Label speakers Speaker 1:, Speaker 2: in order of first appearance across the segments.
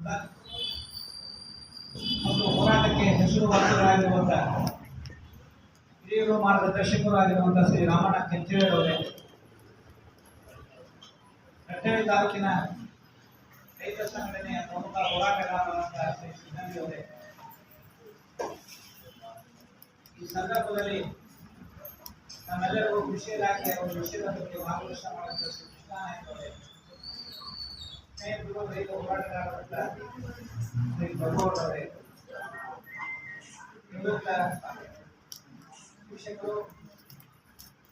Speaker 1: ಮತ್ತು ಹೋರಾಟಕ್ಕೆ ಹೆಸರುವಾಸಿಗಳಾಗಿರುವಂಥ ಹಿರಿಯರು ಮಾರ್ಗದರ್ಶಕರಾಗಿರುವಂತಹ ಶ್ರೀ ರಾಮಣ್ಣ ಕೆಂಚೇಳವರೇ ಕಟ್ಟಳೆ ತಾಲೂಕಿನ ರೈತ ಸಂಘಟನೆಯ ಪ್ರಮುಖ ಹೋರಾಟಗಾರರಾದಂಥ ಶ್ರೀ ಸಿದ್ದಣ್ಣ ಅವರೇ ಈ ಸಂದರ್ಭದಲ್ಲಿ ನಮ್ಮೆಲ್ಲರಿಗೂ ಕೃಷಿ ಇಲಾಖೆಯ ಒಂದು ವಿಷಯದ ಬಗ್ಗೆ ಮಾರ್ಗದರ್ಶನ ಮಾಡಿದ ಶ್ರೀ ಕೃಷ್ಣನಾಯಕ್ ಅವರೇ ಸ್ನೇಹಿತರು ರೈತ ಹೋರಾಟಗಾರರಾದಂಥ ಶ್ರೀ ಪ್ರಭುಗೌಡ ಅವರೇ ನಿವೃತ್ತ ಶಿಕ್ಷಕರು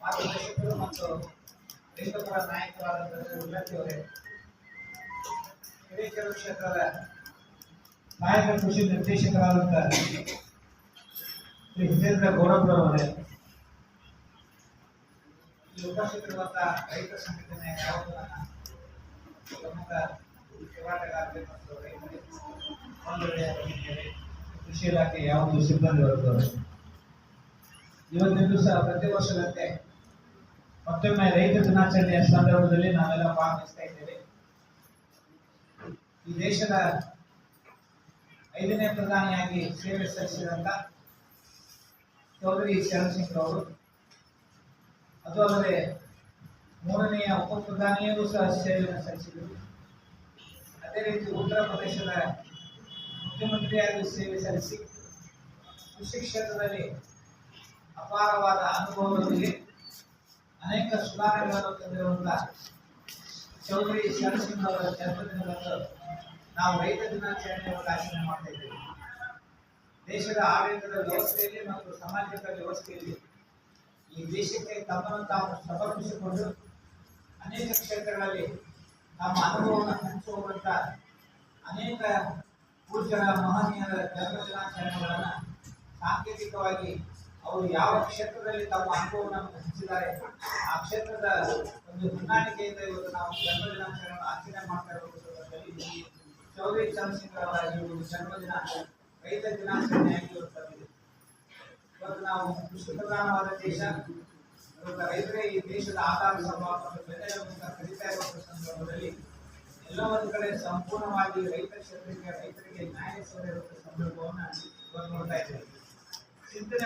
Speaker 1: ಮಾರ್ಗದರ್ಶಕರು ಮತ್ತು ರೈತಪರ ನಾಯಕರಾದಂಥ ಶ್ರೀ ಉಲ್ಲತ್ತಿ ಅವರೇ ಹಿರೇಕೆರೂರು ಕ್ಷೇತ್ರದ ಸಹಾಯಕ ಕೃಷಿ ನಿರ್ದೇಶಕರಾದಂಥ ಶ್ರೀ ಹಿತೇಂದ್ರ ಗೌರವರವರೇ ಇಲ್ಲಿ ಉಪಸ್ಥಿತರಿರುವಂಥ ರೈತ ಸಂಘಟನೆಯ ಕೃಷಿ ಇಲಾಖೆ ಯಾವುದು ಸಿಬ್ಬಂದಿ ವರ್ಗದವರು ಇವತ್ತಿನ ದಿವಸ ಪ್ರತಿ ವರ್ಷದಂತೆ ಮತ್ತೊಮ್ಮೆ ರೈತ ದಿನಾಚರಣೆಯ ಸಂದರ್ಭದಲ್ಲಿ ನಾವೆಲ್ಲ ಭಾಗವಹಿಸ್ತಾ ಇದ್ದೇವೆ ಈ ದೇಶದ ಐದನೇ ಪ್ರಧಾನಿಯಾಗಿ ಸೇವೆ ಸಲ್ಲಿಸಿದಂತ ಚೌಧರಿ ಶರಣ್ ಸಿಂಗ್ ಅವರು ಅದು ಅಲ್ಲದೆ ಮೂರನೆಯ ಉಪ ಪ್ರಧಾನಿಯೂ ಸಹ ಸೇವೆಯನ್ನು ಸಲ್ಲಿಸಿದರು. ಅದೇ ರೀತಿ ಉತ್ತರ ಪ್ರದೇಶದ ಮುಖ್ಯಮಂತ್ರಿಯಾಗಿ ಸೇವೆ ಸಲ್ಲಿಸಿ ಕೃಷಿ ಕ್ಷೇತ್ರದಲ್ಲಿ ಅಪಾರವಾದ ಅನುಭವದೊಂದಿಗೆ ಅನೇಕ ಸುಧಾರಣೆಗಳನ್ನು ತಂದಿರುವಂತಹ ಚೌಧರಿ ಶರಣ್ ಅವರ ಜನ್ಮದಿನದಂದು ನಾವು ರೈತ ದಿನಾಚರಣೆಯನ್ನು ಆಚರಣೆ ಮಾಡ್ತಾ ಇದ್ದೇವೆ. ದೇಶದ ಆಡಳಿತದ ವ್ಯವಸ್ಥೆಯಲ್ಲಿ ಮತ್ತು ಸಾಮಾಜಿಕ ವ್ಯವಸ್ಥೆಯಲ್ಲಿ ಈ ದೇಶಕ್ಕೆ ತಮ್ಮನ್ನು ತಾವು ಸಮರ್ಪಿಸಿಕೊಂಡು ಅನೇಕ ಕ್ಷೇತ್ರಗಳಲ್ಲಿ ತಮ್ಮ ಅನುಭವವನ್ನು ಹಂಚುವಂತ ಅನೇಕ ಪೂಜ್ಯರ ಮಹನೀಯರ ಜನ್ಮ ದಿನಾಚರಣೆಗಳನ್ನು ಸಾಂಕೇತಿಕವಾಗಿ ಅವರು ಯಾವ ಕ್ಷೇತ್ರದಲ್ಲಿ ತಮ್ಮ ಅನುಭವವನ್ನು ಹಂಚಿದ್ದಾರೆ, ಆ ಕ್ಷೇತ್ರದ ಒಂದು ಹೊಂದಾಣಿಕೆಯಿಂದ ಇವತ್ತು ನಾವು ಜನ್ಮ ಆಚರಣೆ ಮಾಡ್ತಾ ಇರುವ ಚೌಧರಿ ಚಂದ್ರಶೇಖರ್ ಜನ್ಮದಿನ ರೈತ ದಿನಾಚರಣೆಯಾಗಿ ಇವತ್ತು ನಾವು ಕೃಷಿ ಪ್ರಧಾನವಾದ ದೇಶ, ಇವತ್ತು ರೈತರೇ ಈ ದೇಶದ ಆಧಾರ ಬೆನ್ನೆಲುಬು ಎಲ್ಲ ಒಂದು ಕಡೆ ಸಂಪೂರ್ಣವಾಗಿ ರೈತ ಕ್ಷೇತ್ರಕ್ಕೆ ರೈತರಿಗೆ ನ್ಯಾಯ ಸಿಗದಿರುವಂತಹ ಸಂದರ್ಭವನ್ನು ನೋಡ್ತಾ ಇದ್ದೇವೆ.